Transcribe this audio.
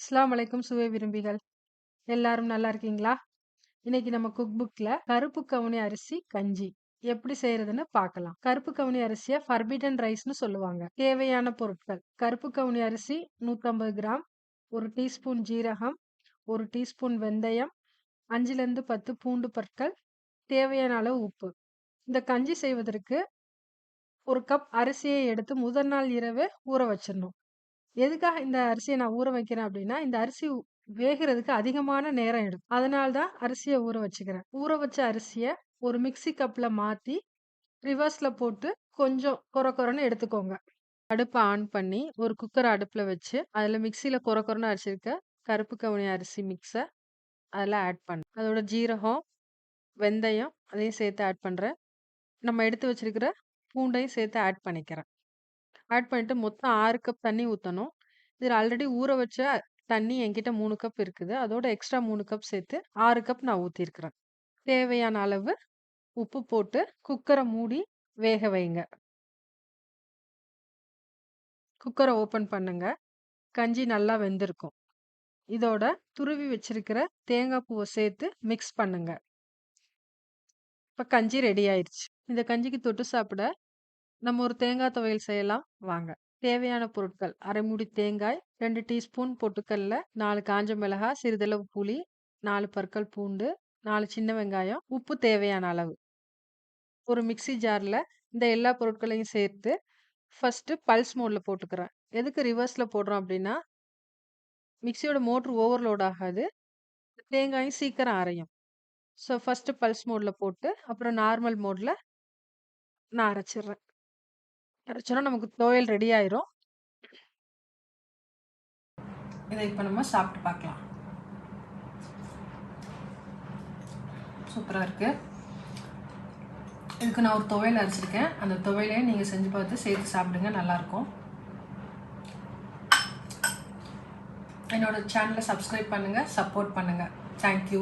இஸ்லாம் வலைக்கும் சுவை விரும்பிகள். எல்லாரும் நல்லா இருக்கீங்களா? இன்னைக்கு நம்ம குக் புக்ல கருப்பு கவுனி அரிசி கஞ்சி. எப்படி செய்யறதுன்னு பார்க்கலாம். கருப்பு கவுனி அரிசியை ஃபர்பிடன் ரைஸ்னு சொல்லுவாங்க. தேவையான பொருட்கள். கருப்பு கவுனி அரிசி 150 கிராம் ஒரு டீஸ்பூன் ஜீரகம் ஒரு டீஸ்பூன் வெந்தயம் அஞ்சுலேருந்து பத்து பூண்டு பற்கள் தேவையான அளவு உப்பு. இந்த கஞ்சி செய்வதற்கு ஒரு கப் அரிசியை எடுத்து முதல் நாள் இரவே ஊற வச்சிடணும். எதுக்காக இந்த அரிசியை நான் ஊற வைக்கிறேன் அப்படின்னா இந்த அரிசி வேகிறதுக்கு அதிகமான நேரம் எடுக்கும். அதனால தான் அரிசியை ஊற வச்சுக்கிறேன். ஊற வச்ச அரிசியை ஒரு மிக்ஸி கப்பில் மாற்றி ரிவர்ஸில் போட்டு கொஞ்சம் கொர கொரன்னு எடுத்துக்கோங்க. அடுப்பை ஆன் பண்ணி ஒரு குக்கர் அடுப்பில் வச்சு அதில் மிக்சியில் கொர கொரன்னு அரிசிருக்க கருப்பு கவுனி அரிசி மிக்ஸை அதில் ஆட் பண்ண. அதோட ஜீரகம் வெந்தயம் அதையும் சேர்த்து ஆட் பண்ணுறேன் நம்ம எடுத்து வச்சிருக்கிற பூண்டையும் சேர்த்து ஆட் பண்ணிக்கிறேன். ஆட் பண்ணிவிட்டு மொத்தம் ஆறு கப் தண்ணி ஊற்றணும் இதில் ஆல்ரெடி ஊற வச்ச தண்ணி என்கிட்ட மூணு கப் இருக்குது. அதோட எக்ஸ்ட்ரா மூணு கப் சேர்த்து ஆறு கப் நான் ஊற்றிருக்கிறேன் தேவையான அளவு உப்பு போட்டு குக்கரை மூடி வேக வைங்க. குக்கரை ஓப்பன் பண்ணுங்க. கஞ்சி நல்லா வெந்திருக்கும். இதோட துருவி வச்சிருக்கிற தேங்காய் பூவை சேர்த்து மிக்ஸ் பண்ணுங்க. இப்போ கஞ்சி ரெடி ஆயிருச்சு. இந்த கஞ்சிக்கு தொட்டு சாப்பிட நம்ம ஒரு தேங்காய் துவையல் செய்யலாம். வாங்க. தேவையான பொருட்கள் அரை மூடி தேங்காய் ரெண்டு டீஸ்பூன் பொட்டுக்கல்ல நாலு காஞ்ச மிளகாய் சிறிதளவு புளி நாலு பற்கள் பூண்டு நாலு சின்ன வெங்காயம் உப்பு தேவையான அளவு. ஒரு மிக்ஸி ஜாரில் இந்த எல்லா பொருட்களையும் சேர்த்து ஃபஸ்ட்டு பல்ஸ் மோடில் போட்டுக்கிறேன். எதுக்கு ரிவர்ஸில் போடுறோம் அப்படின்னா மிக்ஸியோட மோட்ரு ஓவர்லோட் ஆகாது. தேங்காயும் சீக்கிரம் அரையும். ஸோ ஃபஸ்ட்டு பல்ஸ் மோடில் போட்டு அப்புறம் நார்மல் மோடில் நான் அரைச்சிடுறேன். அரைச்சோன்னா நமக்கு துவையல் ரெடி ஆயிரும். இதை இப்போ நம்ம சாப்பிட்டு பார்க்கலாம் சூப்பராக இருக்கு. இதுக்கு நான் ஒரு துவையல் அரைச்சிருக்கேன். அந்த துவையலையும் நீங்கள் செஞ்சு பார்த்து சேர்த்து சாப்பிடுங்க நல்லாயிருக்கும். என்னோட சேனலை சப்ஸ்கிரைப் பண்ணுங்கள் சப்போர்ட் பண்ணுங்கள் தேங்க்யூ